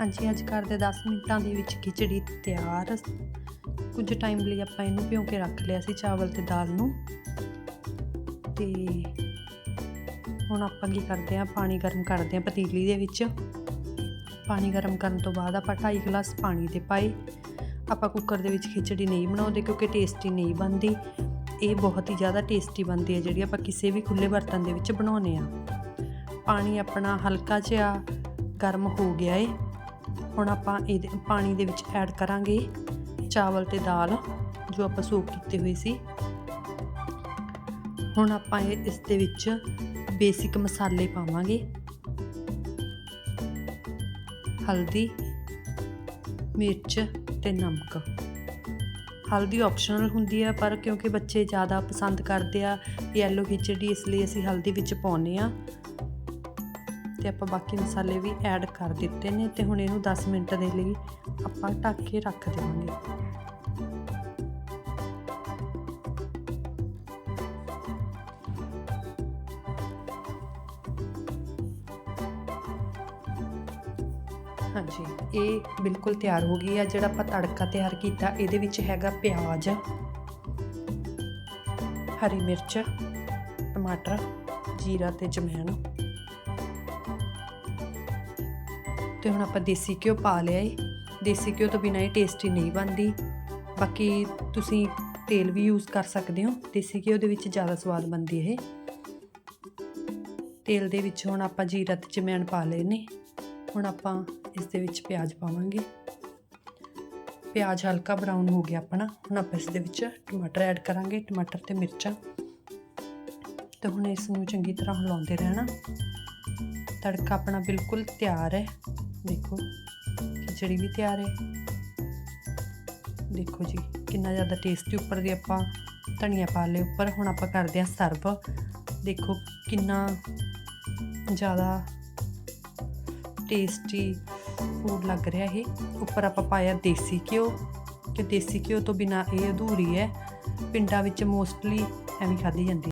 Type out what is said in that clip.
ਹਾਂਜੀ, ਅੱਜ ਕਰਦੇ 10 ਮਿੰਟਾਂ ਦੇ ਵਿੱਚ ਖਿਚੜੀ ਤਿਆਰ। ਕੁਝ ਟਾਈਮ ਲਈ ਆਪਾਂ ਇਹਨੂੰ ਭਿਉਂ ਕੇ ਰੱਖ ਲਿਆ ਸੀ ਚਾਵਲ ਤੇ ਦਾਲ ਨੂੰ। ਤੇ ਹੁਣ ਆਪਾਂ ਕੀ ਕਰਦੇ ਆ ਪਾਣੀ ਗਰਮ ਕਰਦੇ ਆ ਪਤੀਲੀ ਦੇ ਵਿੱਚ। ਪਾਣੀ ਗਰਮ ਕਰਨ ਤੋਂ ਬਾਅਦ ਆਪਾਂ 2.5 ਗਲਾਸ ਪਾਣੀ ਦੇ ਪਾਏ। ਆਪਾਂ ਕੁੱਕਰ ਦੇ ਵਿੱਚ ਖਿਚੜੀ ਨਹੀਂ ਬਣਾਉਂਦੇ ਕਿਉਂਕਿ ਟੇਸਟੀ ਨਹੀਂ ਬਣਦੀ। ਇਹ ਬਹੁਤ ਹੀ ਜ਼ਿਆਦਾ ਟੇਸਟੀ ਬਣਦੀ ਹੈ ਜਿਹੜੀ ਆਪਾਂ ਕਿਸੇ ਵੀ ਖੁੱਲੇ ਬਰਤਨ ਦੇ ਵਿੱਚ ਬਣਾਉਨੇ ਆ ਪਾਣੀ ਆਪਣਾ ਹਲਕਾ ਜਿਹਾ ਗਰਮ ਹੋ ਗਿਆ ਏ। ਹੁਣ ਆਪਾਂ ਇਹਦੇ ਪਾਣੀ ਦੇ ਵਿੱਚ ਐਡ ਕਰਾਂਗੇ ਚਾਵਲ ਤੇ ਦਾਲ, ਜੋ ਆਪਾਂ ਸੋਕ ਕੀਤੇ ਹੋਏ ਸੀ। ਹੁਣ ਆਪਾਂ ਇਹ ਇਸ ਦੇ ਵਿੱਚ ਬੇਸਿਕ ਮਸਾਲੇ ਪਾਵਾਂਗੇ। ਹਲਦੀ, ਮਿਰਚ ਤੇ ਨਮਕ। ਹਲਦੀ ਆਪਸ਼ਨਲ ਹੁੰਦੀ ਹੈ ਪਰ ਕਿਉਂਕਿ ਬੱਚੇ ਜ਼ਿਆਦਾ ਪਸੰਦ ਕਰਦੇ ਆ ਯੈਲੋ ਖਿਚੜੀ, ਇਸ ਲਈ ਅਸੀਂ ਹਲਦੀ ਵਿੱਚ ਪਾਉਨੇ ਆ ਤੇ ਆਪਾਂ ਬਾਕੀ ਮਸਾਲੇ ਵੀ ਐਡ ਕਰ ਦਿੱਤੇ ਨੇ ਤੇ ਹੁਣ ਇਹਨੂੰ 10 ਮਿੰਟ ਦੇ ਲਈ ਆਪਾਂ ਢੱਕ ਕੇ ਰੱਖ ਦੇਵਾਂਗੇ। ਹਾਂਜੀ, ਇਹ ਬਿਲਕੁਲ ਤਿਆਰ ਹੋ ਗਈ ਆ, ਜਿਹੜਾ ਆਪਾਂ ਤੜਕਾ ਤਿਆਰ ਕੀਤਾ, ਇਹਦੇ ਵਿੱਚ ਹੈਗਾ ਪਿਆਜ਼, ਹਰੀ ਮਿਰਚ, ਟਮਾਟਰ, ਜੀਰਾ ਤੇ ਜਮੈਣ। ਤੇ ਹੁਣ ਆਪਾਂ ਦੇਸੀ ਘਿਓ ਪਾ ਲਿਆ ਏ। ਦੇਸੀ ਘਿਓ ਤੋਂ ਬਿਨਾਂ ਇਹ ਟੇਸਟੀ ਨਹੀਂ ਬਣਦੀ। ਬਾਕੀ ਤੁਸੀਂ ਤੇਲ ਵੀ ਯੂਜ਼ ਕਰ ਸਕਦੇ ਹੋ। ਦੇਸੀ ਘਿਓ ਦੇ ਵਿੱਚ ਜ਼ਿਆਦਾ ਸਵਾਦ ਬਣਦੀ ਇਹ। ਤੇਲ ਦੇ ਵਿੱਚ ਹੁਣ ਆਪਾਂ ਜੀਰਾ ਤੇ ਜਮੈਣ ਪਾ ਲਏ ਨੇ। ਹੁਣ ਆਪਾਂ ਇਸ ਦੇ ਵਿੱਚ ਪਿਆਜ਼ ਪਾਵਾਂਗੇ। ਪਿਆਜ਼ ਹਲਕਾ ਬਰਾਊਨ ਹੋ ਗਿਆ ਆਪਣਾ। ਹੁਣ ਆਪਾਂ ਇਸ ਦੇ ਵਿੱਚ ਟਮਾਟਰ ਐਡ ਕਰਾਂਗੇ। ਟਮਾਟਰ ਤੇ ਮਿਰਚਾਂ। ਤੇ ਹੁਣ ਇਸ ਨੂੰ ਚੰਗੀ ਤਰ੍ਹਾਂ ਹਿਲਾਉਂਦੇ ਰਹਿਣਾ। ਤੜਕਾ ਆਪਣਾ ਬਿਲਕੁਲ ਤਿਆਰ ਹੈ। ਦੇਖੋ, ਖਿਚੜੀ ਵੀ ਤਿਆਰ ਹੈ। ਦੇਖੋ ਜੀ, ਕਿੰਨਾ ਜ਼ਿਆਦਾ ਟੇਸਟੀ ਉੱਪਰ ਦੇ ਆਪਾਂ ਧਨੀਆ ਪਾ ਲਏ, ਉੱਪਰ ਹੁਣ ਆਪਾਂ ਕਰਦੇ ਹਾਂ ਸਰਵ ਦੇਖੋ ਕਿੰਨਾ ਜ਼ਿਆਦਾ ਟੇਸਟੀ ਫੂਡ ਲੱਗ ਰਿਹਾ ਇਹ। ਉੱਪਰ ਆਪਾਂ ਪਾਇਆ ਦੇਸੀ ਘਿਓ, ਕਿ ਦੇਸੀ ਘਿਓ ਤੋਂ ਬਿਨਾ ਇਹ ਅਧੂਰੀ ਹੈ। ਪਿੰਡਾਂ ਵਿੱਚ ਮੋਸਟਲੀ ਐਵੇਂ ਖਾਧੀ ਜਾਂਦੀ